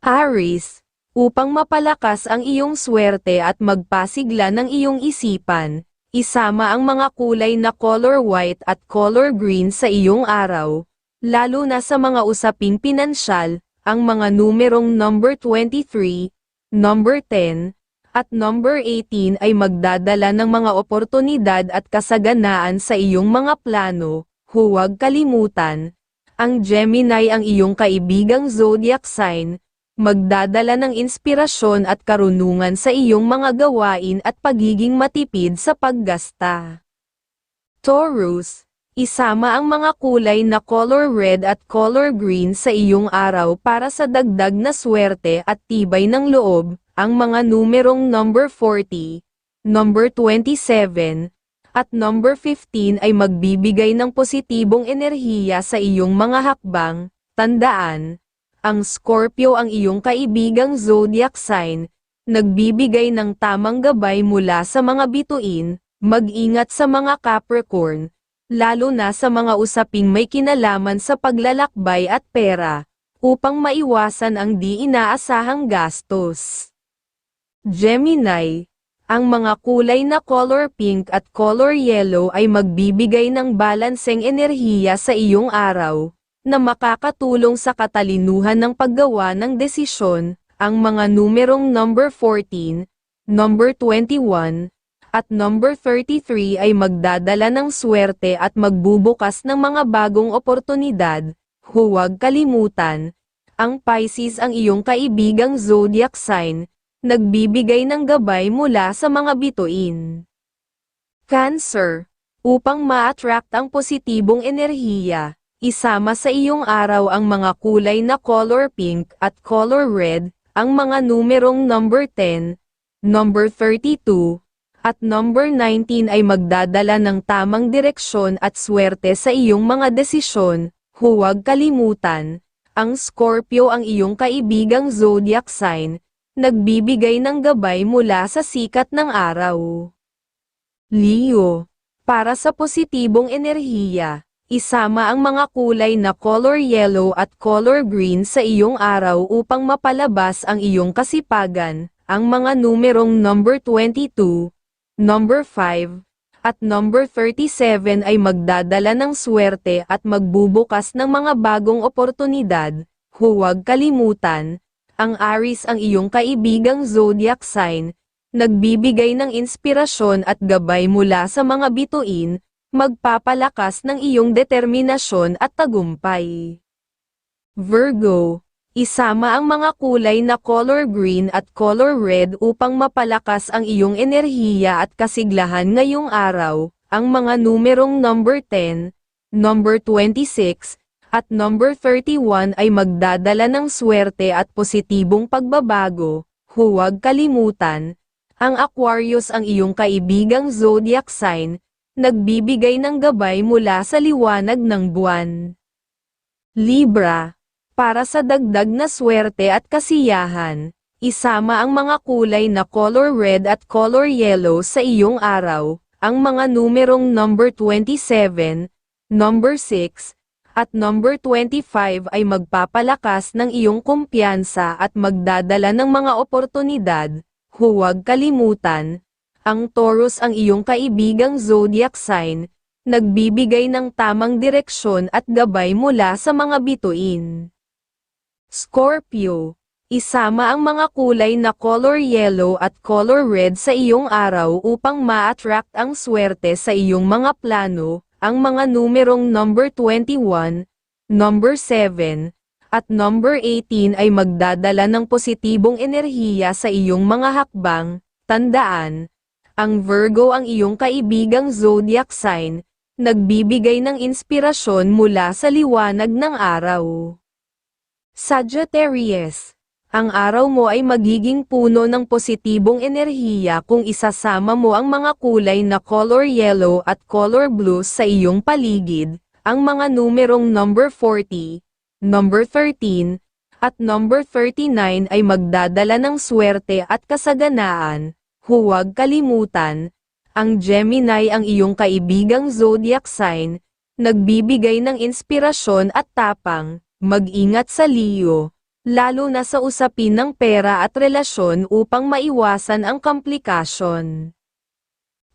Aris, upang mapalakas ang iyong swerte at magpasigla ng iyong isipan, isama ang mga kulay na color white at color green sa iyong araw, lalo na sa mga usaping pinansyal, ang mga numerong number 23, number 10, at number 18 ay magdadala ng mga oportunidad at kasaganaan sa iyong mga plano, huwag kalimutan, ang Gemini ang iyong kaibigang zodiac sign, magdadala ng inspirasyon at karunungan sa iyong mga gawain at pagiging matipid sa paggasta. Taurus, isama ang mga kulay na color red at color green sa iyong araw para sa dagdag na swerte at tibay ng loob, ang mga numerong number 40, number 27, at number 15 ay magbibigay ng positibong enerhiya sa iyong mga hakbang, tandaan, ang Scorpio ang iyong kaibigang zodiac sign, nagbibigay ng tamang gabay mula sa mga bituin, mag-ingat sa mga Capricorn, lalo na sa mga usaping may kinalaman sa paglalakbay at pera, upang maiwasan ang di inaasahang gastos. Gemini, ang mga kulay na color pink at color yellow ay magbibigay ng balanseng enerhiya sa iyong araw, na makakatulong sa katalinuhan ng paggawa ng desisyon, ang mga numerong number 14, number 21, at number 33 ay magdadala ng swerte at magbubukas ng mga bagong oportunidad. Huwag kalimutan, ang Pisces ang iyong kaibigang zodiac sign, nagbibigay ng gabay mula sa mga bituin. Cancer, upang ma-attract ang positibong enerhiya, Isama sa iyong araw ang mga kulay na color pink at color red, ang mga numerong number 10, number 32, at number 19 ay magdadala ng tamang direksyon at swerte sa iyong mga desisyon. Huwag kalimutan, ang Scorpio ang iyong kaibigang zodiac sign, nagbibigay ng gabay mula sa sikat ng araw. Leo, para sa positibong enerhiya, Isama ang mga kulay na color yellow at color green sa iyong araw upang mapalabas ang iyong kasipagan. Ang mga numerong number 22, number 5, at number 37 ay magdadala ng swerte at magbubukas ng mga bagong oportunidad. Huwag kalimutan, ang Aris ang iyong kaibigang zodiac sign, nagbibigay ng inspirasyon at gabay mula sa mga bituin, magpapalakas ng iyong determinasyon at tagumpay. Virgo, isama ang mga kulay na color green at color red upang mapalakas ang iyong enerhiya at kasiglahan ngayong araw, ang mga numerong number 10, number 26, at number 31 ay magdadala ng swerte at positibong pagbabago, huwag kalimutan, ang Aquarius ang iyong kaibigang zodiac sign, nagbibigay ng gabay mula sa liwanag ng buwan. Libra, para sa dagdag na swerte at kasiyahan, isama ang mga kulay na color red at color yellow sa iyong araw, ang mga numerong number 27, number 6, at number 25 ay magpapalakas ng iyong kumpiyansa at magdadala ng mga oportunidad, huwag kalimutan, ang Taurus ang iyong kaibigang zodiac sign, nagbibigay ng tamang direksyon at gabay mula sa mga bituin. Scorpio, isama ang mga kulay na color yellow at color red sa iyong araw upang ma-attract ang swerte sa iyong mga plano, ang mga numerong number 21, number 7, at number 18 ay magdadala ng positibong enerhiya sa iyong mga hakbang, tandaan, ang Virgo ang iyong kaibigang zodiac sign, nagbibigay ng inspirasyon mula sa liwanag ng araw. Sagittarius, ang araw mo ay magiging puno ng positibong enerhiya kung isasama mo ang mga kulay na color yellow at color blue sa iyong paligid, ang mga numerong number 40, number 13, at number 39 ay magdadala ng swerte at kasaganaan, Huwag kalimutan, ang Gemini ang iyong kaibigang zodiac sign, nagbibigay ng inspirasyon at tapang, mag-ingat sa Leo, lalo na sa usapin ng pera at relasyon upang maiwasan ang komplikasyon.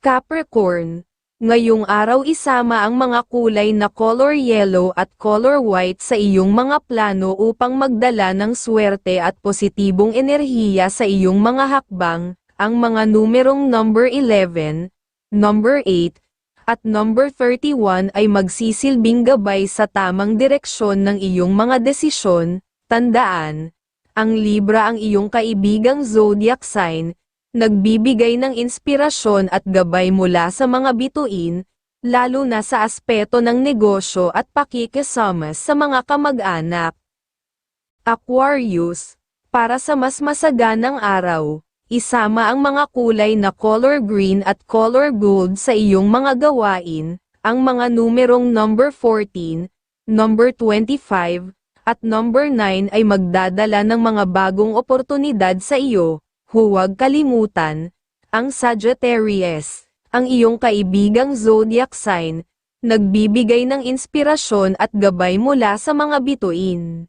Capricorn, ngayong araw isama ang mga kulay na color yellow at color white sa iyong mga plano upang magdala ng swerte at positibong enerhiya sa iyong mga hakbang, ang mga numerong number 11, number 8, at number 31 ay magsisilbing gabay sa tamang direksyon ng iyong mga desisyon, tandaan, ang Libra ang iyong kaibigang zodiac sign, nagbibigay ng inspirasyon at gabay mula sa mga bituin, lalo na sa aspeto ng negosyo at pakikisama sa mga kamag-anak. Aquarius, para sa mas masaganang araw, Isama ang mga kulay na color green at color gold sa iyong mga gawain, ang mga numerong number 14, number 25, at number 9 ay magdadala ng mga bagong oportunidad sa iyo. Huwag kalimutan, ang Sagittarius, ang iyong kaibigang zodiac sign, nagbibigay ng inspirasyon at gabay mula sa mga bituin.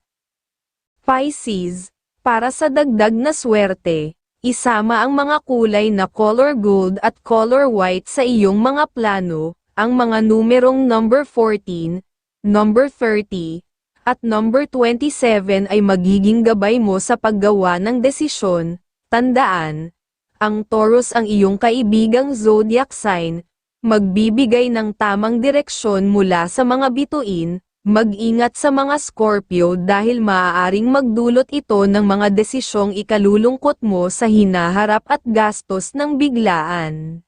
Pisces, para sa dagdag na swerte, Isama ang mga kulay na color gold at color white sa iyong mga plano, ang mga numerong number 14, number 30, at number 27 ay magiging gabay mo sa paggawa ng desisyon. Tandaan, ang Taurus ang iyong kaibigang zodiac sign, magbibigay ng tamang direksyon mula sa mga bituin, Mag-ingat sa mga Scorpio dahil maaaring magdulot ito ng mga desisyong ikalulungkot mo sa hinaharap at gastos ng biglaan.